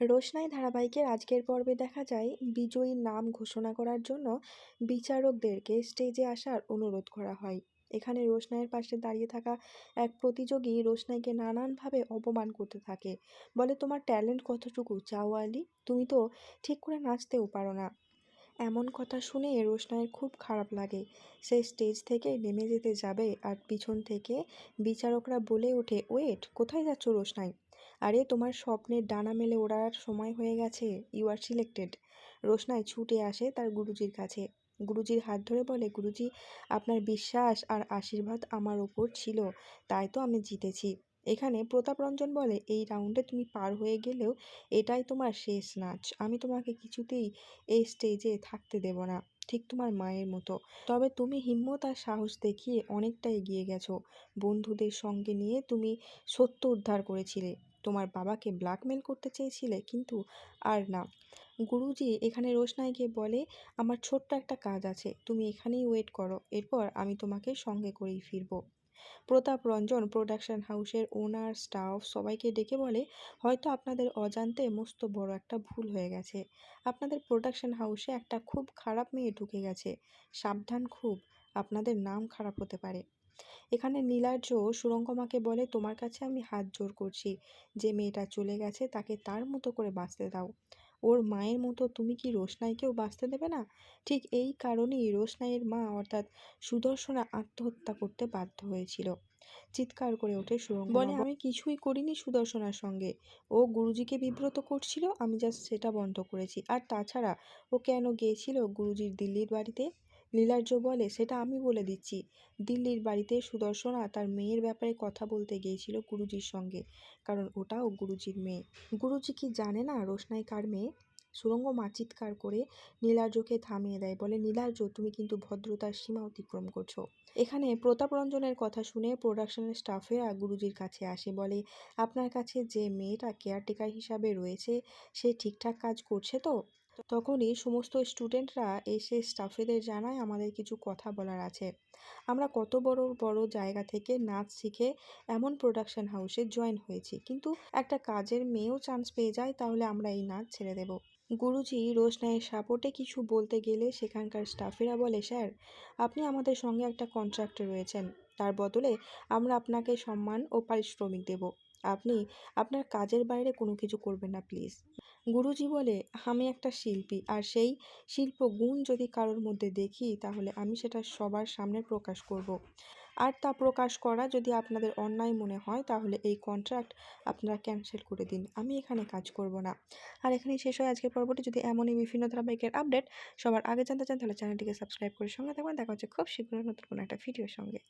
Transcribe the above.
রোশনাই ধারাবাহিকের আজকের পর্বে দেখা যায় বিজয়ীর নাম ঘোষণা করার জন্য বিচারকদেরকে স্টেজে আসার অনুরোধ করা হয়। এখানে রোশনাইয়ের পাশে দাঁড়িয়ে থাকা এক প্রতিযোগী রোশনাইকে নানানভাবে অপমান করতে থাকে। বলে, তোমার ট্যালেন্ট কতটুকু চাও আলি? তুমি তো ঠিক করে নাচতেও পারো না। এমন কথা শুনে রোশনাইয়ের খুব খারাপ লাগে। সে স্টেজ থেকে নেমে যেতে যাবে আর পিছন থেকে বিচারকরা বলে ওঠে, ওয়েট, কোথায় যাচ্ছ রোশনাই? আরে, তোমার স্বপ্নের ডানা মেলে ওড়ার সময় হয়ে গেছে। ইউ আর সিলেক্টেড রোশনায় ছুটে আসে তার গুরুজির কাছে। গুরুজির হাত ধরে বলে, গুরুজি, আপনার বিশ্বাস আর আশীর্বাদ আমার ওপর ছিল। তাই তো আমি জিতেছি। এখানে প্রতাপ রঞ্জন বলে, এই রাউন্ডে তুমি পার হয়ে গেলেও এটাই তোমার শেষ নাচ। আমি তোমাকে কিছুতেই এই স্টেজে থাকতে দেব না, ঠিক তোমার মায়ের মতো। তবে তুমি হিম্মত আর সাহস দেখিয়ে অনেকটা এগিয়ে গেছো। বন্ধুদের সঙ্গে নিয়ে তুমি সত্য উদ্ধার করেছিলে। তোমার বাবাকে ব্ল্যাকমেল করতে চেয়েছিলে, কিন্তু আর না। গুরুজি এখানে রোশনাইকে বলে, আমার ছোট্ট একটা কাজ আছে, তুমি এখানেই ওয়েট করো। এরপর আমি তোমাকে সঙ্গে করেই ফিরবো। প্রতাপ রঞ্জন প্রোডাকশন হাউসের ওনার, স্টাফ সবাইকে ডেকে বলে, হয়তো আপনাদের অজান্তে মস্ত বড় একটা ভুল হয়ে গেছে। আপনাদের প্রোডাকশন হাউসে একটা খুব খারাপ মেয়ে ঢুকে গেছে। সাবধান খুব, আপনাদের নাম খারাপ হতে পারে। এখানে নীলার্য সুরঙ্গমাকে বলে, তোমার কাছে আমি হাত জোর করছি। যে মেয়েটা চলে গেছে তাকে তার মতো করে বাঁচতে দাও। ওর মায়ের মতো তুমি কি রোশনাইকেও বাঁচতে দেবে না? ঠিক এই কারণেই রোশনাইয়ের মা অর্থাৎ সুদর্শনা আত্মহত্যা করতে বাধ্য হয়েছিল। চিৎকার করে ওঠে সুরঙ্গ বলে আমি কিছুই করিনি সুদর্শনার সঙ্গে। ও গুরুজিকে বিব্রত করছিল আমি জাস্ট সেটা বন্ধ করেছি। আর তাছাড়া ও কেন গিয়েছিল গুরুজির দিল্লির বাড়িতে? লীলার্য বলে, সেটা আমি বলে দিচ্ছি। দিল্লির বাড়িতে সুদর্শনা তার মেয়ের ব্যাপারে কথা বলতে গিয়েছিল গুরুজির সঙ্গে। কারণ ওটাও গুরুজির মেয়ে। গুরুজি কি জানে না রোশনাই কার মেয়ে? সুরঙ্গ মা চিৎকার করে নীলার্যকে থামিয়ে দেয়। বলে নীলার্য তুমি কিন্তু ভদ্রতার সীমা অতিক্রম করছ এখানে প্রতাপ রঞ্জনের কথা শুনে প্রোডাকশনের স্টাফেরা গুরুজির কাছে আসে। বলে, আপনার কাছে যে মেয়েটা কেয়ারটেকার হিসাবে রয়েছে, সে ঠিকঠাক কাজ করছে তো? তখনই সমস্ত স্টুডেন্টরা এসে স্টাফেদের জানায় আমাদের কিছু কথা বলার আছে। আমরা কত বড় বড় জায়গা থেকে নাচ শিখে এমন প্রোডাকশন হাউসে জয়েন হয়েছি। কিন্তু একটা কাজের মেয়েও চান্স পেয়ে যায়, তাহলে আমরা এই নাচ ছেড়ে দেব। গুরুজি রোশনাইয়ের সাপোর্টে কিছু বলতে গেলে সেখানকার স্টাফেরা বলে, স্যার, আপনি আমাদের সঙ্গে একটা কন্ট্রাক্টে রয়েছেন। তার বদলে আমরা আপনাকে সম্মান ও পারিশ্রমিক দেব। আপনি আপনার কাজের বাইরে কোনো কিছু করবেন না, প্লিজ। গুরুজি বলে, আমি একটা শিল্পী, আর সেই শিল্প গুণ যদি কারোর মধ্যে দেখি, তাহলে আমি সেটা সবার সামনে প্রকাশ করব। আর তা প্রকাশ করা যদি আপনাদের অন্যায় মনে হয়, তাহলে এই কন্ট্রাক্ট আপনারা ক্যান্সেল করে দিন। আমি এখানে কাজ করব না। আর এখানেই শেষ হয় আজকের পর্বটি। যদি এমনই বিভিন্ন ধারাবাহিকের আপডেট সবার আগে জানতে চান, তাহলে চ্যানেলটিকে সাবস্ক্রাইব করে সঙ্গে থাকবেন দেখা হচ্ছে খুব শীঘ্রই নতুন কোনো একটা ভিডিওর সঙ্গে।